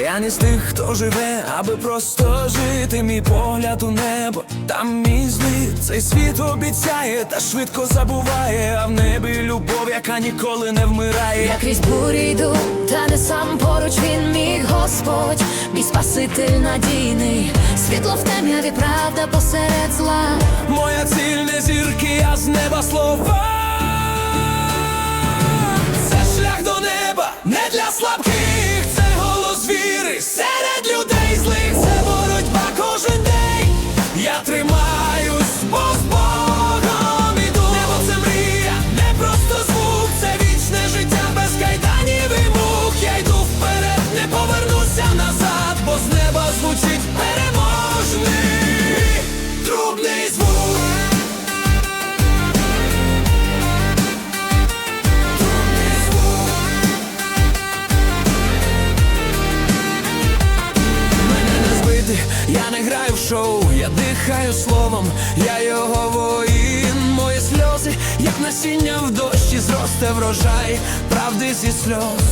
Я не з тих, хто живе, аби просто жити. Мій погляд у небо, там мій зліт Цей світ обіцяє та швидко забуває, а в небі любов, яка ніколи не вмирає. Я крізь бурі йду, та не сам поруч він мій Господь, мій Спаситель надійний, світло в темряві, правда посеред зла. Моя ціль не зірки, а з неба слова. Я дихаю словом, я його воїн, мої сльози, як насіння в дощі, зросте врожай, правди зі сльоз.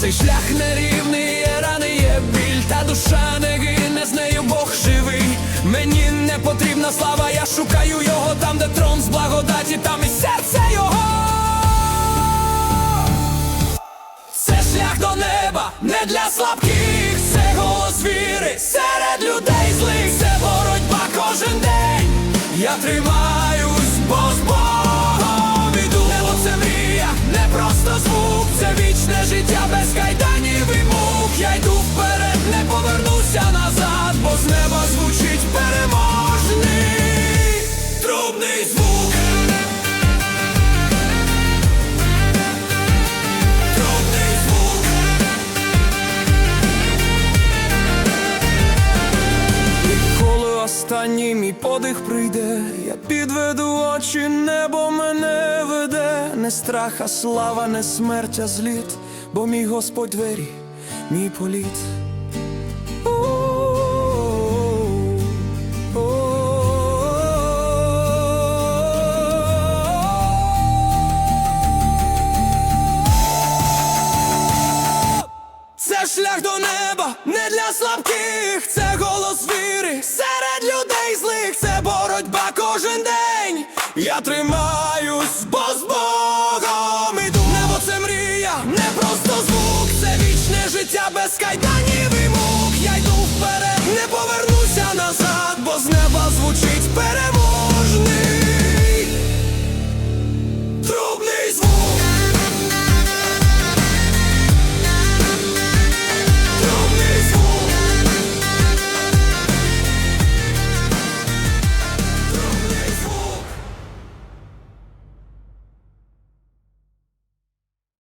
Цей шлях нерівний, є рани, є біль, та душа не гине, з нею Бог живий. Мені не потрібна слава, я шукаю його там, де трон з благодаті, там і серце його. Це шлях до неба, не для слабких, Тримаюсь, бо з Богом іду. Небо це мрія, не просто звук, це вічне життя мій подих прийде, я підведу очі, небо мене веде, не страх, а слава, не смерть, а зліт, бо мій Господь двері, мій політ. Це шлях до неба, не для слабких, це голос віри людей злих, це боротьба кожен день. Я тримаюсь, бо з Богом іду. Небо це мрія, не просто звук, це вічне життя без кайданів і мук.